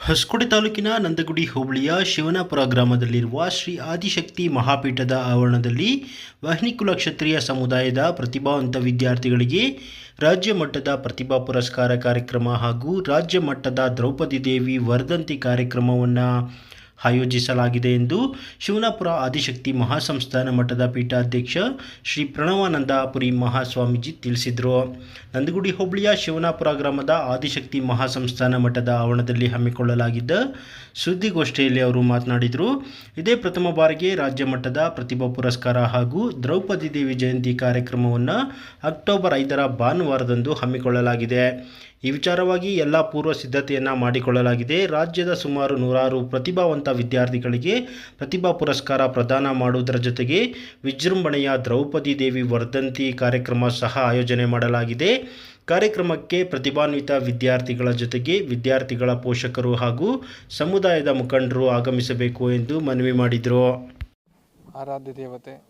ಹೊಸಕೋಟೆ ತಾಲೂಕಿನ ನಂದಗುಡಿ ಹೋಬಳಿಯ ಶಿವನಾಪುರ ಗ್ರಾಮದಲ್ಲಿರುವ ಶ್ರೀ ಆದಿಶಕ್ತಿ ಮಹಾಪೀಠದ ಆವರಣದಲ್ಲಿ ವಾಹಿನಿಕುಲ ಕ್ಷತ್ರಿಯ ಸಮುದಾಯದ ಪ್ರತಿಭಾವಂತ ವಿದ್ಯಾರ್ಥಿಗಳಿಗೆ ರಾಜ್ಯ ಮಟ್ಟದ ಪ್ರತಿಭಾ ಪುರಸ್ಕಾರ ಕಾರ್ಯಕ್ರಮ ಹಾಗೂ ರಾಜ್ಯ ಮಟ್ಟದ ದ್ರೌಪದಿ ದೇವಿ ವರ್ಧಂತಿ ಕಾರ್ಯಕ್ರಮವನ್ನು ಆಯೋಜಿಸಲಾಗಿದೆ ಎಂದು ಶಿವನಾಪುರ ಆದಿಶಕ್ತಿ ಮಹಾಸಂಸ್ಥಾನ ಮಠದ ಪೀಠಾಧ್ಯಕ್ಷ ಶ್ರೀ ಪ್ರಣವಾನಂದಪುರಿ ಮಹಾಸ್ವಾಮೀಜಿ ತಿಳಿಸಿದರು. ನಂದಗುಡಿ ಹೋಬಳಿಯ ಶಿವನಾಪುರ ಗ್ರಾಮದ ಆದಿಶಕ್ತಿ ಮಹಾಸಂಸ್ಥಾನ ಮಠದ ಆವರಣದಲ್ಲಿ ಹಮ್ಮಿಕೊಳ್ಳಲಾಗಿದ್ದ ಸುದ್ದಿಗೋಷ್ಠಿಯಲ್ಲಿ ಅವರು ಮಾತನಾಡಿದರು. ಇದೇ ಪ್ರಥಮ ಬಾರಿಗೆ ರಾಜ್ಯ ಮಟ್ಟದ ಪ್ರತಿಭಾ ಪುರಸ್ಕಾರ ಹಾಗೂ ದ್ರೌಪದಿ ದೇವಿ ಜಯಂತಿ ಕಾರ್ಯಕ್ರಮವನ್ನು ಅಕ್ಟೋಬರ್ ಐದರ ಭಾನುವಾರದಂದು ಹಮ್ಮಿಕೊಳ್ಳಲಾಗಿದೆ. ಈ ವಿಚಾರವಾಗಿ ಎಲ್ಲ ಪೂರ್ವ ಸಿದ್ಧತೆಯನ್ನು ಮಾಡಿಕೊಳ್ಳಲಾಗಿದೆ. ರಾಜ್ಯದ ಸುಮಾರು ನೂರಾರು ಪ್ರತಿಭಾವಂತ ವಿದ್ಯಾರ್ಥಿಗಳಿಗೆ ಪ್ರತಿಭಾ ಪುರಸ್ಕಾರ ಪ್ರದಾನ ಮಾಡುವುದರ ಜೊತೆಗೆ ವಿಜೃಂಭಣೆಯ ದ್ರೌಪದಿ ದೇವಿ ವರ್ಧಂತಿ ಕಾರ್ಯಕ್ರಮ ಸಹ ಆಯೋಜನೆ ಮಾಡಲಾಗಿದೆ. ಕಾರ್ಯಕ್ರಮಕ್ಕೆ ಪ್ರತಿಭಾನ್ವಿತ ವಿದ್ಯಾರ್ಥಿಗಳ ಜೊತೆಗೆ ವಿದ್ಯಾರ್ಥಿಗಳ ಪೋಷಕರು ಹಾಗೂ ಸಮುದಾಯದ ಮುಖಂಡರು ಆಗಮಿಸಬೇಕು ಎಂದು ಮನವಿ ಮಾಡಿದರು. ಆರಾಧ್ಯ ದೇವತೆ,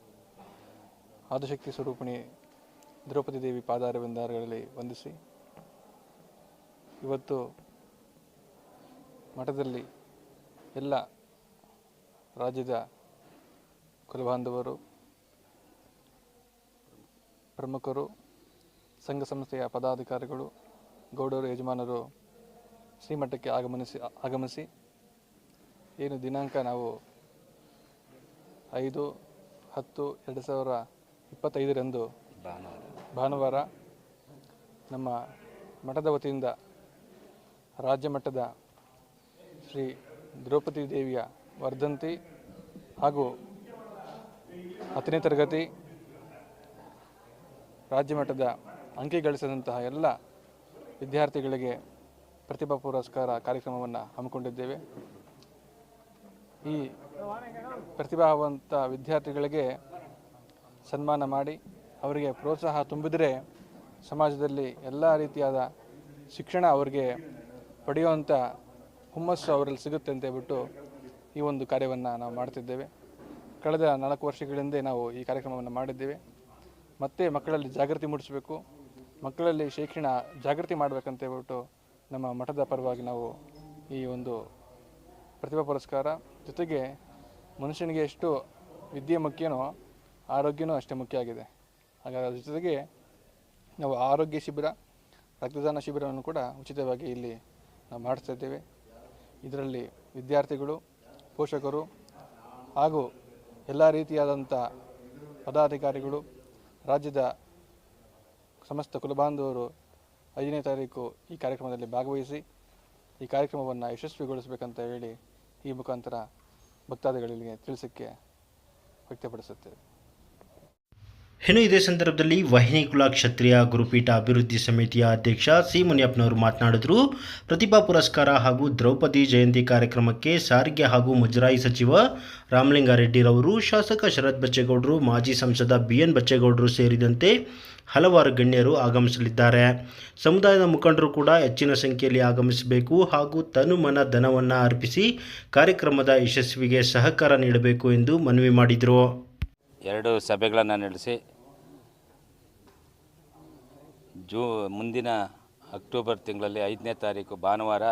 ಆದಿಶಕ್ತಿ ಸ್ವರೂಪಿಣಿ, ದ್ರೌಪದಿ ದೇವಿ ಪಾದಾರವಿಂದಾರಗಳಲ್ಲಿ ವಂದಿಸಿ. ಇವತ್ತು ಮಠದಲ್ಲಿ ಎಲ್ಲ ರಾಜ್ಯದ ಕುಲಬಾಂಧವರು, ಪ್ರಮುಖರು, ಸಂಘ ಸಂಸ್ಥೆಯ ಪದಾಧಿಕಾರಿಗಳು, ಗೌಡರು, ಯಜಮಾನರು ಶ್ರೀಮಠಕ್ಕೆ ಆಗಮನಿಸಿ, ಆಗಮಿಸಿ ಏನು ದಿನಾಂಕ ನಾವು ಐದು, ಹತ್ತು, ಎರಡು ಸಾವಿರ ಇಪ್ಪತ್ತೈದರಂದು ಭಾನುವಾರ ನಮ್ಮ ಮಠದ ವತಿಯಿಂದ ರಾಜ್ಯ ಮಟ್ಟದ ಶ್ರೀ ದ್ರೌಪದಿ ದೇವಿಯ ವರ್ಧಂತಿ ಹಾಗೂ ಹತ್ತನೇ ತರಗತಿ ರಾಜ್ಯ ಮಟ್ಟದ ಅಂಕಿ ಗಳಿಸಿದಂತಹ ಎಲ್ಲ ವಿದ್ಯಾರ್ಥಿಗಳಿಗೆ ಪ್ರತಿಭಾ ಪುರಸ್ಕಾರ ಕಾರ್ಯಕ್ರಮವನ್ನು ಹಮ್ಮಿಕೊಂಡಿದ್ದೇವೆ. ಈ ಪ್ರತಿಭಾವಂತ ವಿದ್ಯಾರ್ಥಿಗಳಿಗೆ ಸನ್ಮಾನ ಮಾಡಿ, ಅವರಿಗೆ ಪ್ರೋತ್ಸಾಹ ತುಂಬಿದರೆ ಸಮಾಜದಲ್ಲಿ ಎಲ್ಲ ರೀತಿಯಾದ ಶಿಕ್ಷಣ ಅವರಿಗೆ ಪಡೆಯುವಂಥ ಹುಮ್ಮಸ್ಸು ಅವರಲ್ಲಿ ಸಿಗುತ್ತೆ ಅಂತ ಹೇಳ್ಬಿಟ್ಟು ಈ ಒಂದು ಕಾರ್ಯವನ್ನು ನಾವು ಮಾಡ್ತಿದ್ದೇವೆ. ಕಳೆದ ನಾಲ್ಕು ವರ್ಷಗಳಿಂದ ನಾವು ಈ ಕಾರ್ಯಕ್ರಮವನ್ನು ಮಾಡಿದ್ದೇವೆ. ಮತ್ತೆ ಮಕ್ಕಳಲ್ಲಿ ಜಾಗೃತಿ ಮೂಡಿಸಬೇಕು. ಮಕ್ಕಳಲ್ಲಿ ಶಿಕ್ಷಣ ಜಾಗೃತಿ ಮಾಡಬೇಕಂತ ಹೇಳ್ಬಿಟ್ಟು ನಮ್ಮ ಮಠದ ಪರವಾಗಿ ನಾವು ಈ ಒಂದು ಪ್ರತಿಭಾ ಪುರಸ್ಕಾರ, ಜೊತೆಗೆ ಮನುಷ್ಯನಿಗೆ ಎಷ್ಟು ವಿದ್ಯೆ ಮುಖ್ಯನೋ ಆರೋಗ್ಯನೂ ಅಷ್ಟೇ ಮುಖ್ಯ ಆಗಿದೆ. ಹಾಗಾಗಿ ಅದ್ರ ಜೊತೆಗೆ ನಾವು ಆರೋಗ್ಯ ಶಿಬಿರ, ರಕ್ತದಾನ ಶಿಬಿರವನ್ನು ಕೂಡ ಉಚಿತವಾಗಿ ಇಲ್ಲಿ ನಾವು ಮಾಡಿಸ್ತಾ ಇದರಲ್ಲಿ ವಿದ್ಯಾರ್ಥಿಗಳು, ಪೋಷಕರು ಹಾಗೂ ಎಲ್ಲ ರೀತಿಯಾದಂಥ ಪದಾಧಿಕಾರಿಗಳು, ರಾಜ್ಯದ ಸಮಸ್ತ ಕುಲಬಾಂಧವರು ಐದನೇ ತಾರೀಕು ಈ ಕಾರ್ಯಕ್ರಮದಲ್ಲಿ ಭಾಗವಹಿಸಿ ಈ ಕಾರ್ಯಕ್ರಮವನ್ನು ಯಶಸ್ವಿಗೊಳಿಸಬೇಕಂತ ಹೇಳಿ ಈ ಮುಖಾಂತರ ಭಕ್ತಾದಿಗಳಿಗೆ ತಿಳಿಸಕ್ಕೆ ವ್ಯಕ್ತಪಡಿಸುತ್ತೇವೆ. ಇನ್ನು ಇದೇ ಸಂದರ್ಭದಲ್ಲಿ ವಾಹಿನಿಕುಲ ಕ್ಷತ್ರಿಯ ಗುರುಪೀಠ ಅಭಿವೃದ್ಧಿ ಸಮಿತಿಯ ಅಧ್ಯಕ್ಷ ಸಿ ಮುನಿಯಪ್ಪನವರು ಮಾತನಾಡಿದರು. ಪ್ರತಿಭಾ ಪುರಸ್ಕಾರ ಹಾಗೂ ದ್ರೌಪದಿ ಜಯಂತಿ ಕಾರ್ಯಕ್ರಮಕ್ಕೆ ಸಾರಿಗೆ ಹಾಗೂ ಮುಜರಾಯಿ ಸಚಿವ ರಾಮಲಿಂಗಾರೆಡ್ಡಿರವರು, ಶಾಸಕ ಶರತ್ ಬಚ್ಚೇಗೌಡರು, ಮಾಜಿ ಸಂಸದ ಬಿಎನ್ ಬಚ್ಚೇಗೌಡರು ಸೇರಿದಂತೆ ಹಲವಾರು ಗಣ್ಯರು ಆಗಮಿಸಲಿದ್ದಾರೆ. ಸಮುದಾಯದ ಮುಖಂಡರು ಕೂಡ ಹೆಚ್ಚಿನ ಸಂಖ್ಯೆಯಲ್ಲಿ ಆಗಮಿಸಬೇಕು ಹಾಗೂ ತನು ಮನ ಧನವನ್ನು ಅರ್ಪಿಸಿ ಕಾರ್ಯಕ್ರಮದ ಯಶಸ್ವಿಗೆ ಸಹಕಾರ ನೀಡಬೇಕು ಎಂದು ಮನವಿ ಮಾಡಿದರು. ಎರಡು ಸಭೆಗಳನ್ನು ನಡೆಸಿ ಜೂ ಮುಂದಿನ ಅಕ್ಟೋಬರ್ ತಿಂಗಳಲ್ಲಿ ಐದನೇ ತಾರೀಕು ಭಾನುವಾರ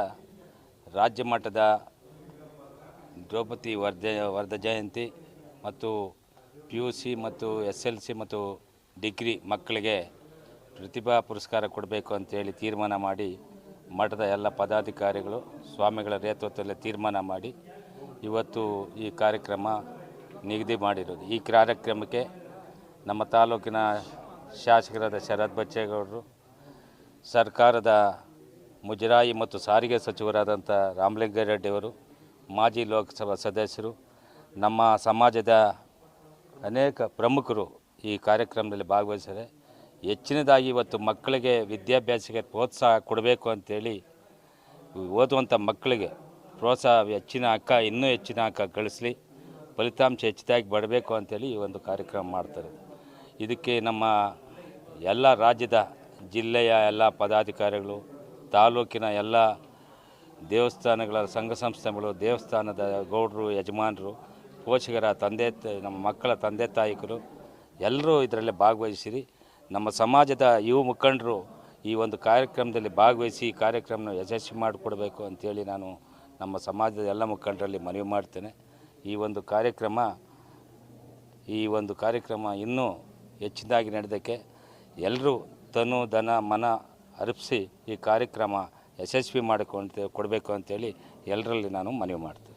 ರಾಜ್ಯ ಮಟ್ಟದ ದ್ರೌಪದಿ ವರ್ಧ ವರ್ಧ ಜಯಂತಿ ಮತ್ತು ಪಿ ಯು ಸಿ ಮತ್ತು ಎಸ್ ಎಲ್ ಸಿ ಮತ್ತು ಡಿಗ್ರಿ ಮಕ್ಕಳಿಗೆ ಪ್ರತಿಭಾ ಪುರಸ್ಕಾರ ಕೊಡಬೇಕು ಅಂತೇಳಿ ತೀರ್ಮಾನ ಮಾಡಿ ಮಠದ ಎಲ್ಲ ಪದಾಧಿಕಾರಿಗಳು ಸ್ವಾಮಿಗಳ ನೇತೃತ್ವದಲ್ಲಿ ತೀರ್ಮಾನ ಮಾಡಿ ಇವತ್ತು ಈ ಕಾರ್ಯಕ್ರಮ ನಿಗದಿ ಮಾಡಿರೋದು. ಈ ಕಾರ್ಯಕ್ರಮಕ್ಕೆ ನಮ್ಮ ತಾಲೂಕಿನ ಶಾಸಕರಾದ ಶರತ್ ಬಚ್ಚೇಗೌಡರು, ಸರ್ಕಾರದ ಮುಜರಾಯಿ ಮತ್ತು ಸಾರಿಗೆ ಸಚಿವರಾದಂಥ ರಾಮಲಿಂಗಾರೆಡ್ಡಿಯವರು ಮಾಜಿ ಲೋಕಸಭಾ ಸದಸ್ಯರು, ನಮ್ಮ ಸಮಾಜದ ಅನೇಕ ಪ್ರಮುಖರು ಈ ಕಾರ್ಯಕ್ರಮದಲ್ಲಿ ಭಾಗವಹಿಸಿದ್ದಾರೆ. ಹೆಚ್ಚಿನದಾಗಿ ಇವತ್ತು ಮಕ್ಕಳಿಗೆ ವಿದ್ಯಾಭ್ಯಾಸಕ್ಕೆ ಪ್ರೋತ್ಸಾಹ ಕೊಡಬೇಕು ಅಂಥೇಳಿ ಓದುವಂಥ ಮಕ್ಕಳಿಗೆ ಪ್ರೋತ್ಸಾಹ ಹೆಚ್ಚಿನ ಅಕ್ಕ, ಇನ್ನೂ ಹೆಚ್ಚಿನ ಅಕ್ಕ ಗಳಿಸಲಿ ಫಲಿತಾಂಶ ಹೆಚ್ಚಿದಾಗಿ ಬರಬೇಕು ಅಂತೇಳಿ ಈ ಒಂದು ಕಾರ್ಯಕ್ರಮ ಮಾಡ್ತಾರೆ ಇದಕ್ಕೆ ನಮ್ಮ ಎಲ್ಲ ರಾಜ್ಯದ ಜಿಲ್ಲೆಯ ಎಲ್ಲ ಪದಾಧಿಕಾರಿಗಳು, ತಾಲೂಕಿನ ಎಲ್ಲ ದೇವಸ್ಥಾನಗಳ ಸಂಘ ಸಂಸ್ಥೆಗಳು, ದೇವಸ್ಥಾನದ ಗೌಡರು, ಯಜಮಾನರು, ಪೋಷಕರ ತಂದೆ, ನಮ್ಮ ಮಕ್ಕಳ ತಂದೆ ತಾಯಿಕರು ಎಲ್ಲರೂ ಇದರಲ್ಲಿ ಭಾಗವಹಿಸಿರಿ. ನಮ್ಮ ಸಮಾಜದ ಯುವ ಮುಖಂಡರು ಈ ಒಂದು ಕಾರ್ಯಕ್ರಮದಲ್ಲಿ ಭಾಗವಹಿಸಿ ಈ ಕಾರ್ಯಕ್ರಮನ ಯಶಸ್ವಿ ಮಾಡಿಕೊಡ್ಬೇಕು ಅಂತೇಳಿ ನಾನು ನಮ್ಮ ಸಮಾಜದ ಎಲ್ಲ ಮುಖಂಡರಲ್ಲಿ ಮನವಿ ಮಾಡ್ತೇನೆ. ಈ ಒಂದು ಕಾರ್ಯಕ್ರಮ, ಈ ಒಂದು ಕಾರ್ಯಕ್ರಮ ಇನ್ನೂ ಹೆಚ್ಚಿನದಾಗಿ ನಡೆದಕ್ಕೆ ಎಲ್ಲರೂ ತನು ಧನ ಮನ ಅರ್ಪಿಸಿ ಈ ಕಾರ್ಯಕ್ರಮ ಯಶಸ್ವಿ ಮಾಡಿಕೊಂಡು ಕೊಡಬೇಕು ಅಂತೇಳಿ ಎಲ್ಲರಲ್ಲಿ ನಾನು ಮನವಿ ಮಾಡ್ತೇನೆ.